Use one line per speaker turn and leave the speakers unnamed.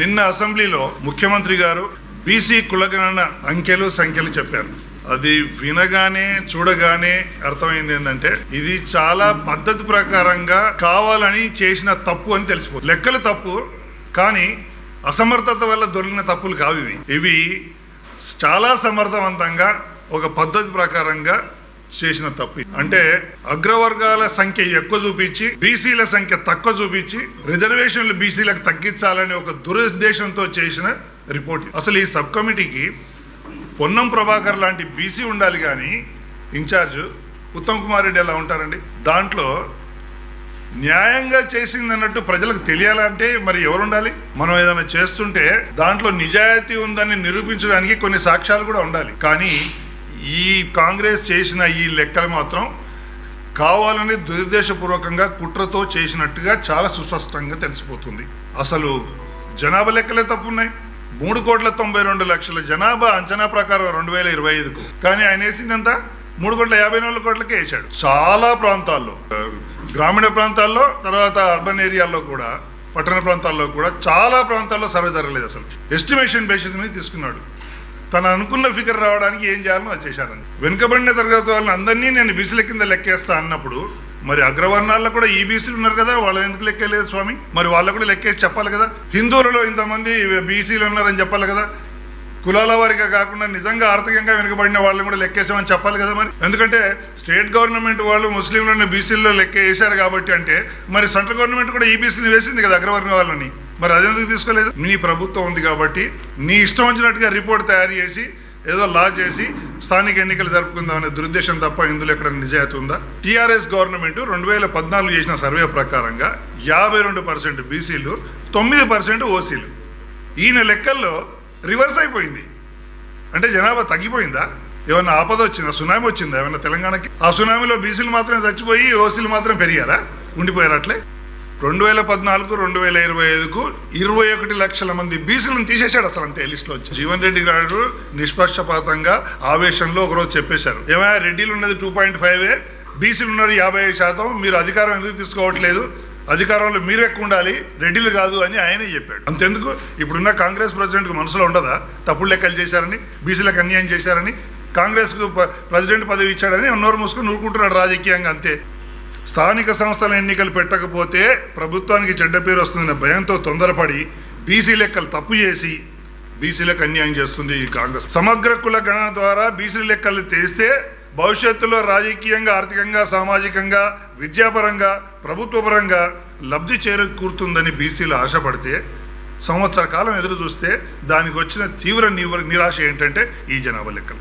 నిన్న అసెంబ్లీలో ముఖ్యమంత్రి గారు బీసీ కులగణన అంకెలు సంఖ్యలు చెప్పారు. అది వినగానే చూడగానే అర్థమైంది ఏంటంటే ఇది చాలా పద్ధతి ప్రకారంగా కావాలని చేసిన తప్పు అని తెలిసిపోతుంది. లెక్కలు తప్పు కానీ అసమర్థత వల్ల దొరికిన తప్పులు కావు ఇవి. ఇవి చాలా సమర్థవంతంగా ఒక పద్ధతి ప్రకారంగా చేసిన తప్పు. అంటే అగ్రవర్గాల సంఖ్య ఎక్కువ చూపించి బీసీల సంఖ్య తక్కువ చూపించి రిజర్వేషన్లు బీసీలకు తగ్గించాలని ఒక దురుద్దేశంతో చేసిన రిపోర్ట్ అసలు ఈ సబ్ కమిటీకి పొన్నం ప్రభాకర్ లాంటి బీసీ ఉండాలి కానీ ఇన్ఛార్జ్ ఉత్తమ్ కుమార్ రెడ్డి ఎలా ఉంటారండి? దాంట్లో న్యాయంగా చేసింది అన్నట్టు ప్రజలకు తెలియాలంటే మరి ఎవరు ఉండాలి మనం ఏదైనా చేస్తుంటే దాంట్లో నిజాయితీ ఉందని నిరూపించడానికి కొన్ని సాక్ష్యాలు కూడా ఉండాలి. కానీ ఈ కాంగ్రెస్ చేసిన ఈ లెక్కలు మాత్రం కావాలని దురుద్దేశపూర్వకంగా కుట్రతో చేసినట్టుగా చాలా సుస్పష్టంగా తెలిసిపోతుంది. అసలు జనాభా లెక్కలే తప్పున్నాయి. మూడు కోట్ల తొంభై రెండు లక్షల జనాభా అంచనా ప్రకారం రెండు వేల ఇరవై ఐదుకు. కానీ ఆయన వేసింది ఎంత? మూడు కోట్ల యాభై నాలుగు కోట్లకే వేసాడు చాలా ప్రాంతాల్లో గ్రామీణ ప్రాంతాల్లో తర్వాత అర్బన్ ఏరియాల్లో కూడా పట్టణ ప్రాంతాల్లో కూడా చాలా ప్రాంతాల్లో సర్వే జరగలేదు అసలు. ఎస్టిమేషన్ బేసిస్ మీద తీసుకున్నాడు. తను అనుకున్న ఫిగర్ రావడానికి ఏం చేయాలో అది చేశారని వెనుకబడిన తరగతి వాళ్ళని అందరినీ నేను బీసీల కింద లెక్కేస్తా అన్నప్పుడు మరి అగ్రవర్ణాల్లో కూడా ఈ బీసీలు ఉన్నారు కదా వాళ్ళు ఎందుకు లెక్కలేదు స్వామి? మరి వాళ్ళు కూడా లెక్కేసి చెప్పాలి కదా? హిందువులలో ఇంతమంది బీసీలు ఉన్నారని చెప్పాలి కదా? కులాల వారిగా కాకుండా నిజంగా ఆర్థికంగా వెనుకబడిన వాళ్ళని కూడా లెక్కేసామని చెప్పాలి కదా మరి? ఎందుకంటే స్టేట్ గవర్నమెంట్ వాళ్ళు ముస్లింలను బీసీల్లో లెక్క వేశారు కాబట్టి అంటే మరి సెంట్రల్ గవర్నమెంట్ కూడా ఈ బీసీని వేసింది కదా అగ్రవర్ణ వాళ్ళని. మరి అదెందుకు తీసుకోలేదు? నీ ప్రభుత్వం ఉంది కాబట్టి నీ ఇష్టం వచ్చినట్టుగా రిపోర్ట్ తయారు చేసి ఏదో లా చేసి స్థానిక ఎన్నికలు జరుపుకుందామనే దురుద్దేశం తప్ప ఇందులో ఎక్కడ నిజాయితీ ఉందా? టీఆర్ఎస్ గవర్నమెంట్ రెండు వేల పద్నాలుగు చేసిన సర్వే ప్రకారంగా యాభై రెండు పర్సెంట్ బీసీలు తొమ్మిది పర్సెంట్ ఓసీలు ఈయన లెక్కల్లో రివర్స్ అయిపోయింది. అంటే జనాభా తగ్గిపోయిందా? ఏమన్నా ఆపద వచ్చిందా? సునామీ వచ్చిందా? ఏమన్నా తెలంగాణకి? ఆ సునామీలో బీసీలు మాత్రమే చచ్చిపోయి ఓసీలు మాత్రం పెరిగారా? ఉండిపోయారు అట్లే? రెండు వేల పద్నాలుగు రెండు వేల ఇరవై ఐదుకు ఇరవై ఒకటి లక్షల మంది బీసీలను తీసేశాడు అసలు అంతే లిస్టులో వచ్చి. జీవన్ రెడ్డి గారు నిష్పక్షపాతంగా ఆవేశంలో ఒకరోజు చెప్పేశారు. ఏమైనా రెడ్డిలు ఉన్నది టూ పాయింట్ ఫైవ్ బీసీలు ఉన్నారు యాభై శాతం మీరు అధికారం ఎందుకు తీసుకోవట్లేదు? అధికారంలో మీరు ఎక్కువ ఉండాలి రెడ్డిలు కాదు అని ఆయనే చెప్పాడు. అంతెందుకు? ఇప్పుడున్న కాంగ్రెస్ ప్రెసిడెంట్కి మనసులో ఉండదా? తప్పుడు లెక్కలు చేశారని బీసీలకు అన్యాయం చేశారని కాంగ్రెస్కు ప్రెసిడెంట్ పదవి ఇచ్చాడని నోరు మూసుకుని నూరుకుంటున్నాడు రాజకీయంగా అంతే. స్థానిక సంస్థల ఎన్నికలు పెట్టకపోతే ప్రభుత్వానికి చెడ్డ పేరు వస్తుందనే భయంతో తొందరపడి బీసీ లెక్కలు తప్పు చేసి బీసీలకు అన్యాయం చేస్తుంది ఈ కాంగ్రెస్. సమగ్ర కుల గణన ద్వారా బీసీ లెక్కలు తెస్తే భవిష్యత్తులో రాజకీయంగా ఆర్థికంగా సామాజికంగా విద్యాపరంగా ప్రభుత్వపరంగా లబ్ధి చేరకూరుతుందని బీసీలు ఆశపడితే సంవత్సర కాలం ఎదురు చూస్తే దానికి వచ్చిన తీవ్ర నివ- నిరాశ ఏంటంటే ఈ జనాభా లెక్కలు.